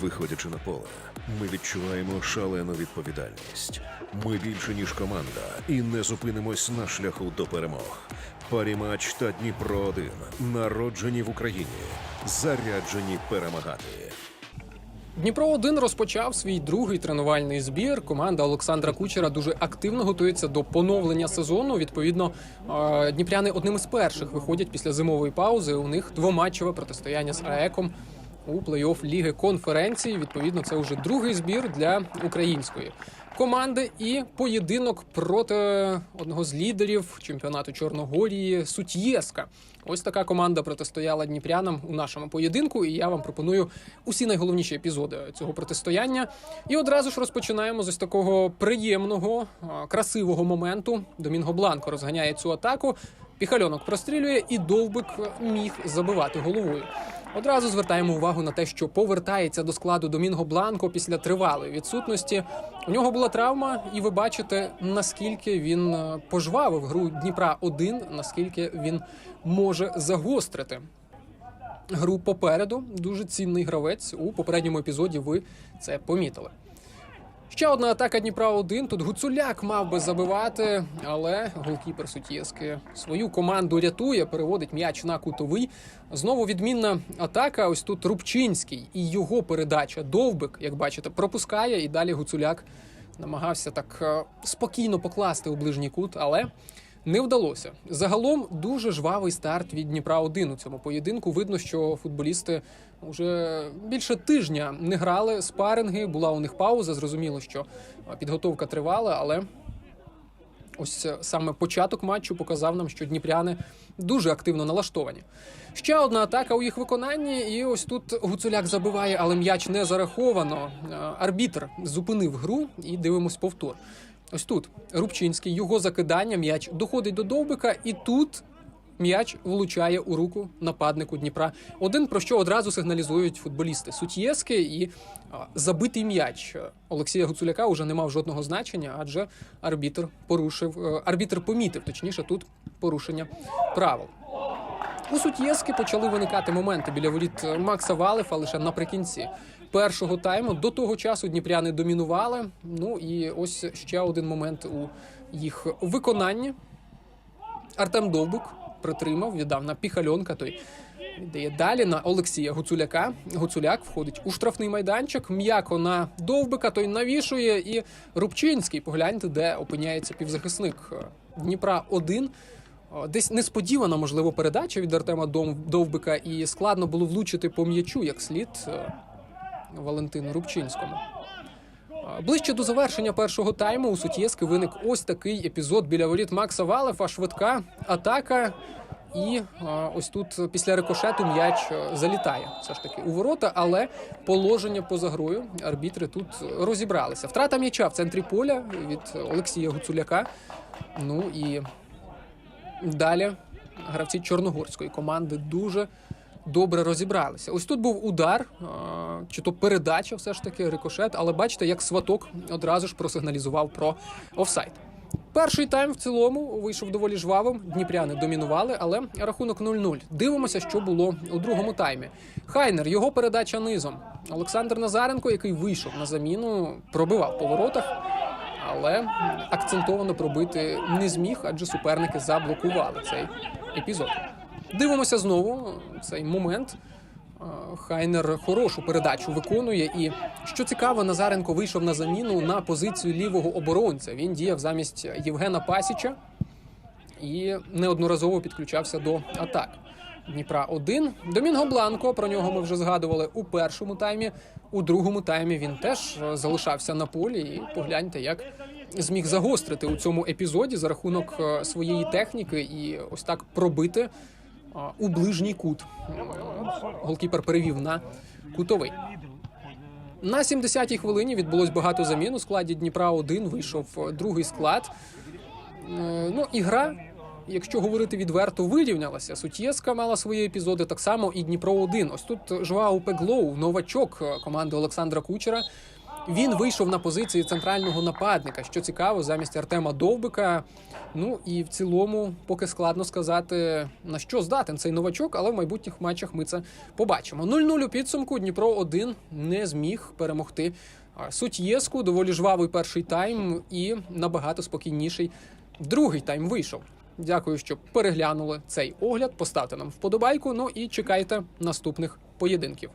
Виходячи на поле, ми відчуваємо шалену відповідальність. Ми більше ніж команда і не зупинимось на шляху до перемог. Парімач та Дніпро 1 народжені в Україні, заряджені перемагати. Дніпро 1 розпочав свій другий тренувальний збір. Команда Олександра Кучера дуже активно готується до поновлення сезону. Відповідно, е, дніпряни одним із перших виходять після зимової паузи. У них двоматчеве протистояння з АЕКом у плей-офф Ліги конференції. Відповідно, це вже другий збір для української команди і поєдинок проти одного з лідерів чемпіонату Чорногорії Сутєска. Ось така команда протистояла дніпрянам у нашому поєдинку. І я вам пропоную усі найголовніші епізоди цього протистояння. І одразу ж розпочинаємо з ось такого приємного, красивого моменту. Домінго Бланко розганяє цю атаку. Піхальонок прострілює, і довбик міг забивати головою. Одразу звертаємо увагу на те, що повертається до складу Домінго Бланко після тривалої відсутності. У нього була травма, і ви бачите, наскільки він е, пожвавив гру Дніпра 1 наскільки він може загострити гру попереду. Дуже цінний гравець. У попередньому епізоді ви це помітили. Ще одна атака Дніпра 1 Тут Гуцуляк мав би забивати, але голкіпер Сутєски свою команду рятує, переводить м'яч на кутовий. Знову відмінна атака. Ось тут Рубчинський і його передача. Довбик, як бачите, пропускає, і далі Гуцуляк намагався так е, спокійно покласти у ближній кут, але не вдалося. Загалом дуже жвавий старт від Дніпра 1 у цьому поєдинку. Видно, що футболісти вже більше тижня не грали спаринги. Була у них пауза. Зрозуміло, що підготовка тривала, але ось е, саме початок матчу показав нам, що дніпряни дуже активно налаштовані. Ще одна атака у їх виконанні, і ось тут Гуцуляк забиває, але м'яч не зараховано. Е, Арбітр зупинив гру і дивимось повтор. Ось тут Рубчинський, його закидання, м'яч доходить до довбика, і тут м'яч влучає у руку нападнику Дніпра. Один про що одразу сигналізують футболісти Сутєски і забитий м'яч Олексія Гуцуляка уже не мав жодного значення, адже арбітр порушив, е, арбітр помітив, точніше, тут порушення правил. У Сутєски почали виникати моменти біля воріт Макса Валефа лише наприкінці першого тайму. До того часу дніпряни домінували. Ну і ось ще один момент у їх виконанні. Артем Довбук притримав, віддав на піхальонка. Той віддає далі на Олексія Гуцуляка. Гуцуляк входить у штрафний майданчик. М'яко на довбика. Той навішує. І Рубчинський, погляньте, де опиняється півзахисник Дніпра 1 Десь несподівана, можливо, передача від Артема Довбика, і складно було влучити по м'ячу як слід е, Валентину Рубчинському. Ближче до завершення першого тайму у Сутєски виник ось такий епізод біля воріт Макса Валефа. Швидка атака. І ось тут після рикошету м'яч е, залітає все ж таки у ворота, але положення поза грою арбітри тут розібралися. Втрата м'яча в центрі поля від Олексія Гуцуляка. Ну і Далі гравці чорногорської команди дуже добре розібралися. Ось тут був удар, чи то передача, все ж таки, рикошет, але бачите, як сваток одразу ж просигналізував про офсайд. Перший тайм в цілому вийшов доволі жвавим. Дніпряни домінували, але рахунок 0-0. Дивимося, що було у другому таймі. Хайнер, його передача низом. Олександр Назаренко, який вийшов на заміну, пробивав по воротах але акцентовано пробити не зміг, адже суперники заблокували цей епізод. Дивимося знову цей момент. Хайнер хорошу передачу виконує. І що цікаво, Назаренко вийшов на заміну на позицію лівого оборонця. Він діяв замість Євгена Пасіча і неодноразово підключався до атак. Дніпра 1. Домінго Бланко. Про нього ми вже згадували у першому таймі. У другому таймі він теж е, залишався на полі. І погляньте, як зміг загострити у цьому епізоді за рахунок е, своєї техніки і ось так пробити е, у ближній кут. Голкіпер перевів на кутовий. На 70-й хвилині відбулось багато замін у складі Дніпра 1 Вийшов другий склад. Ну, ігра, якщо говорити відверто, вирівнялася. Сутєска мала свої епізоди, так само і Дніпро 1 Ось тут Жуау Пеглоу, новачок е, команди Олександра Кучера. Він вийшов на позиції центрального нападника, що цікаво, замість Артема Довбика. Ну і в цілому, поки складно сказати, на що здатен цей новачок, але в майбутніх матчах ми це побачимо. 0-0 у підсумку Дніпро 1 не зміг перемогти. А, Суть Єску доволі жвавий перший тайм і набагато спокійніший другий тайм вийшов. Дякую, що переглянули цей огляд. Поставте нам вподобайку. Ну і чекайте наступних поєдинків.